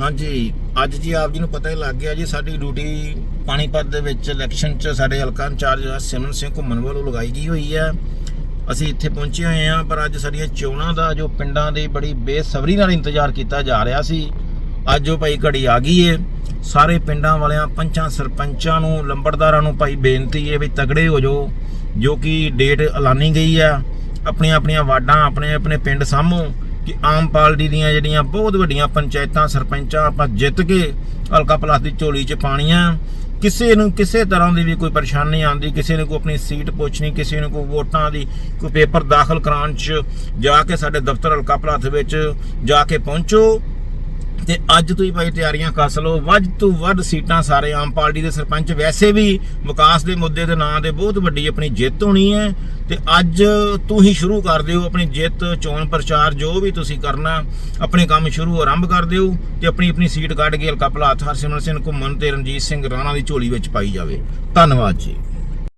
ਹਾਂਜੀ, ਅੱਜ ਜੀ ਆਪ ਜੀ ਨੂੰ ਪਤਾ ਹੀ ਲੱਗ ਗਿਆ ਜੀ, ਸਾਡੀ ਡਿਊਟੀ ਪਾਣੀਪਤ ਦੇ ਵਿੱਚ ਇਲੈਕਸ਼ਨ 'ਚ ਸਾਡੇ ਹਲਕਾ ਇੰਚਾਰਜ ਸਿਮਰਨ ਸਿੰਘ ਘੁੰਮਣ ਵੱਲੋਂ ਲਗਾਈ ਗਈ ਹੋਈ ਹੈ। ਅਸੀਂ ਇੱਥੇ ਪਹੁੰਚੇ ਹੋਏ ਹਾਂ, ਪਰ ਅੱਜ ਸਾਡੀਆਂ ਚੋਣਾਂ ਦਾ ਜੋ ਪਿੰਡਾਂ ਦੇ ਬੜੀ ਬੇਸਬਰੀ ਨਾਲ ਇੰਤਜ਼ਾਰ ਕੀਤਾ ਜਾ ਰਿਹਾ ਸੀ, ਅੱਜ ਉਹ ਭਾਈ ਘੜੀ ਆ ਗਈ ਏ। ਸਾਰੇ ਪਿੰਡਾਂ ਵਾਲਿਆਂ, ਪੰਚਾਂ ਸਰਪੰਚਾਂ ਨੂੰ, ਲੰਬੜਦਾਰਾਂ ਨੂੰ ਭਾਈ ਬੇਨਤੀ ਹੈ ਵੀ ਤਗੜੇ ਹੋ ਜਾਓ, ਜੋ ਕਿ ਡੇਟ ਐਲਾਨੀ ਗਈ ਆ। ਆਪਣੀਆਂ ਆਪਣੀਆਂ ਵਾਰਡਾਂ ਆਪਣੇ ਆਪਣੇ ਪਿੰਡ ਸਾਹਮੋ ਕਿ ਆਮ ਪਾਰਟੀ ਦੀਆਂ ਜਿਹੜੀਆਂ ਬਹੁਤ ਵੱਡੀਆਂ ਪੰਚਾਇਤਾਂ, ਸਰਪੰਚਾਂ, ਆਪਾਂ ਜਿੱਤ ਕੇ ਹਲਕਾ ਪਲਾਸ ਦੀ ਝੋਲੀ 'ਚ ਪਾਣੀਆਂ ਕਿਸੇ ਨੂੰ ਕਿਸੇ ਤਰ੍ਹਾਂ ਦੀ ਵੀ ਕੋਈ ਪਰੇਸ਼ਾਨੀ ਆਉਂਦੀ, ਕਿਸੇ ਨੂੰ ਕੋਈ ਆਪਣੀ ਸੀਟ ਪੁੱਛਣੀ, ਕਿਸੇ ਨੂੰ ਕੋਈ ਵੋਟਾਂ ਦੀ ਕੋਈ ਪੇਪਰ ਦਾਖਲ ਕਰਾਉਣ 'ਚ ਜਾ ਕੇ ਸਾਡੇ ਦਫ਼ਤਰ ਹਲਕਾ ਪਲਾਸ ਵਿੱਚ ਜਾ ਕੇ ਪਹੁੰਚੋ। ਤੇ ਅੱਜ ਤੋਂ ਹੀ ਭਾਈ ਤਿਆਰੀਆਂ ਕਰ ਲਓ। ਵੱਧ ਤੋਂ ਵੱਧ ਸੀਟਾਂ ਸਾਰੇ ਆਮ ਪਾਰਟੀ ਦੇ ਸਰਪੰਚ ਵੈਸੇ ਵੀ ਵਿਕਾਸ ਦੇ ਮੁੱਦੇ ਦੇ ਨਾਂ ਤੇ ਬਹੁਤ ਵੱਡੀ ਆਪਣੀ ਜਿੱਤ ਹੋਣੀ ਹੈ ਤੇ ਅੱਜ ਤੂੰ ਹੀ ਸ਼ੁਰੂ ਕਰ ਦਿਓ ਆਪਣੀ ਜਿੱਤ, ਚੋਣ ਪ੍ਰਚਾਰ ਜੋ ਵੀ ਤੁਸੀਂ ਕਰਨਾ, ਆਪਣੇ ਕੰਮ ਸ਼ੁਰੂ ਆਰੰਭ ਕਰ ਦਿਓ ਤੇ ਆਪਣੀ ਆਪਣੀ ਸੀਟ ਕੱਢ ਕੇ ਹਲਕਾ ਭਲਾਥ ਹਰਸਿਮਰਨ ਸਿੰਘ ਘੁੰਮਣ ਤੇ ਰਣਜੀਤ ਸਿੰਘ ਰਾਣਾ ਦੀ ਝੋਲੀ ਵਿੱਚ ਪਾਈ ਜਾਵੇ। ਧੰਨਵਾਦ ਜੀ।